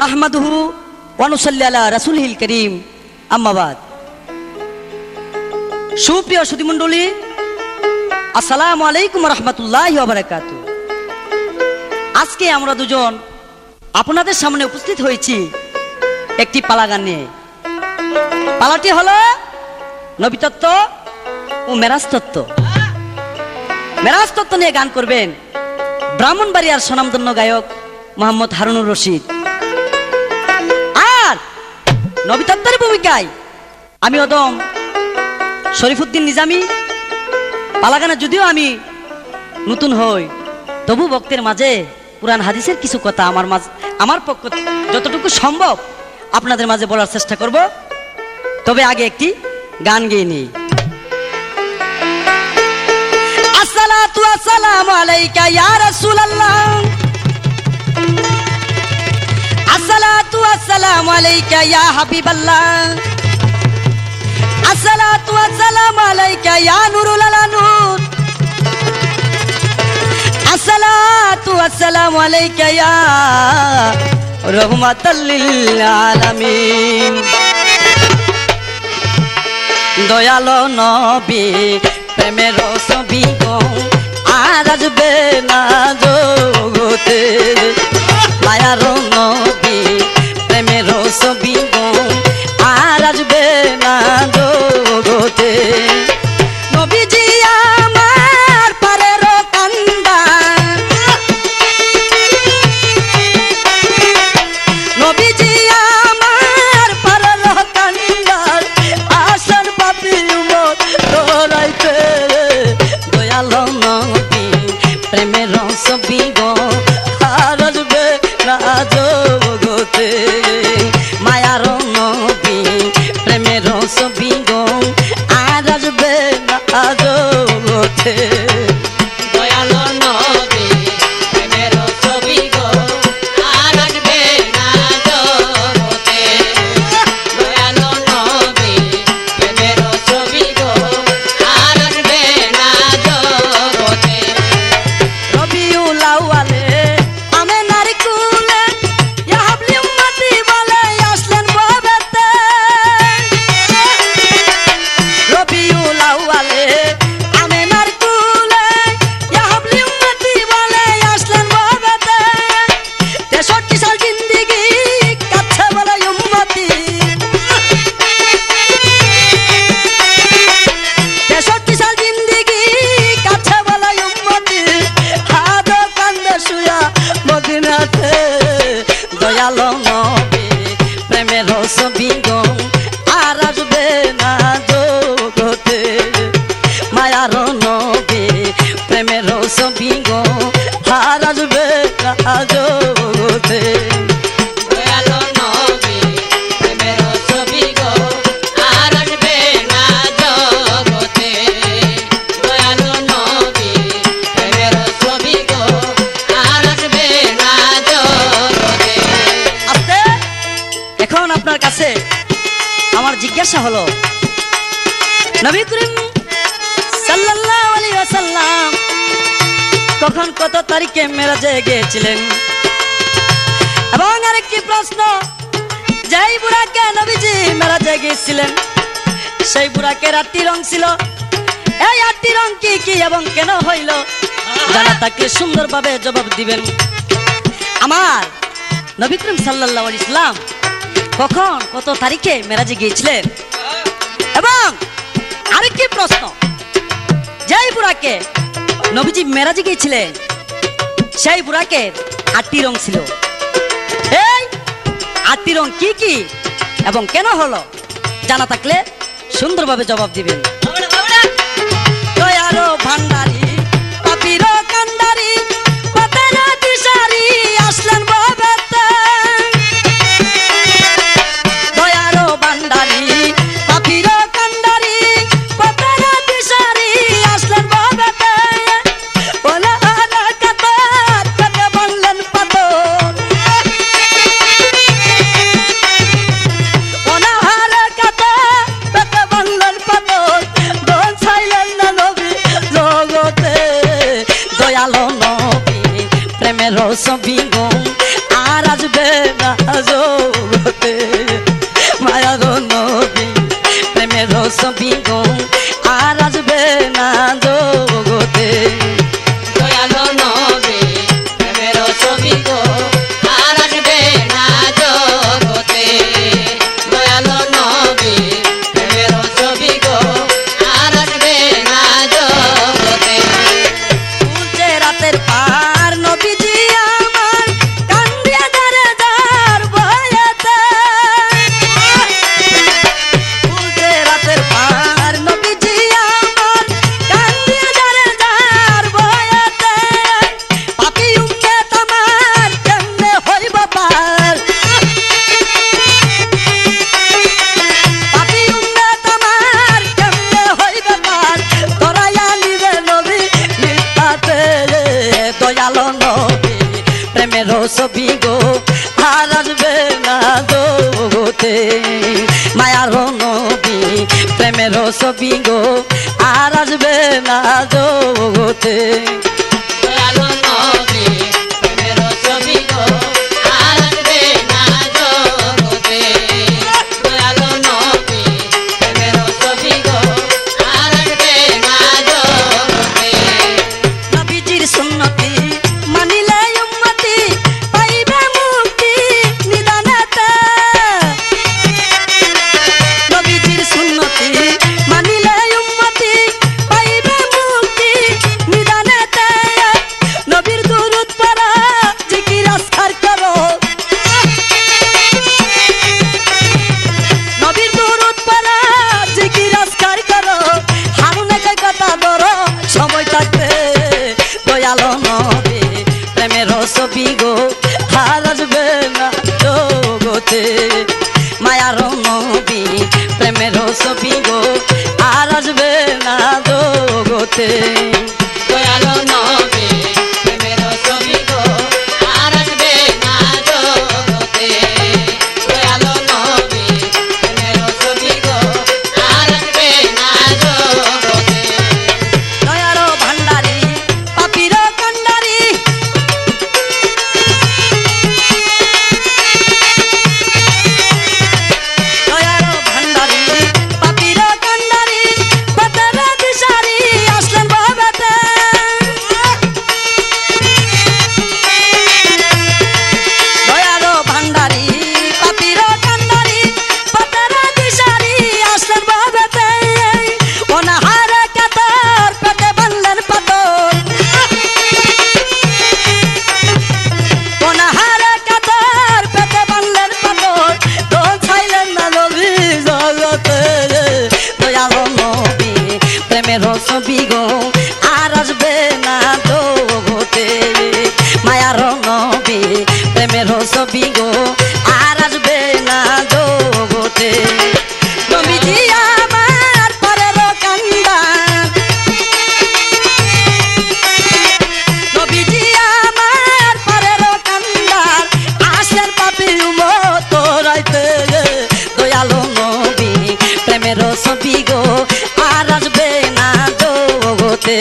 মাহমাদুহু ওয়ানুসাল্লি আলা রাসুলহিল করিম। আম্মাবাদ সুপ্রিয় সুধীমণ্ডলী আসসালামু আলাইকুম রহমতুল্লাহ বারাকাত আজকে আমরা দুজন আপনাদের সামনে উপস্থিত হয়েছি একটি পালা গান নিয়ে। পালাটি হলো নবিতত্ত্ব ও মেরাজ তত্ত্ব। মেরাজ তত্ত্ব নিয়ে গান করবেন ব্রাহ্মণবাড়িয়ার স্বনামধন্য গায়ক মোহাম্মদ হারুনুর রশিদ। নবিতত্ত্বের ভূমিকায়। আমি অদম শরীফুদ্দিন নিজামি। পালাগানে যদিও আমি নতুন হই, তবু ভক্তের মাঝে কোরআন হাদিসের কিছু কথা আমার মাঝ আমার পক্ষ যতটুকু সম্ভব আপনাদের মাঝে বলার চেষ্টা করব। তবে আগে একটি গান গেয়ে নিই। আসসালাতু আসসালামু আলাইকা ইয়া রাসূলুল্লাহ। আসসালাতু আসসালামু আলাইকা ইয়া হাবিবাল্লাহ। আসসালাতু আসসালামু আলাইকা ইয়া নুরুল আলা নূর। আসসালাতু আসসালামু আলাইকা ইয়া রহমাতাল লিল আলামিন দয়ালো নবী, প্রেমের ছবি আর আসবে না জগতে মায়ার গো আর আসবে না জগতে আস্তে এখন আপনার কাছে আমার জিজ্ঞাসা হলো নবী করিম কখন কত তারিখে মেরাজে গিয়েছিলেন? এবং আরেকটি প্রশ্ন, যেই বুড়াকে নবীজি মেরাজে গিয়েছিলেন, সেই বুড়াকে আটটি রং ছিল। এই আটটি রং কি কি এবং কেন হইল? জানা তাকে সুন্দরভাবে জবাব দিবেন। আমার নবী করিম সাল্লাল্লাহু ইসলাম কখন কত তারিখে মেরাজে গিয়েছিলেন? এবং আরেকটি প্রশ্ন, যেই বুড়াকে নবীজি মেরাজে গিয়েছিলেন সেই বুড়াকে আটটি রং ছিল। এই আটটি রং কি কি এবং কেন হলো? জানা থাকলে সুন্দরভাবে জবাব দিবেন। ছবি গো আর আসবে না জগতে। মায়া গো নবী প্রেমের ছবি গো আর আসবে না জগতে। দয়ালো নবী প্রেমের ছবি গো Ah না দোতে মায়ার নবী প্রেমের ছবি গো আর আসবে না দোতে பார்த்து আর আসবে না জগতে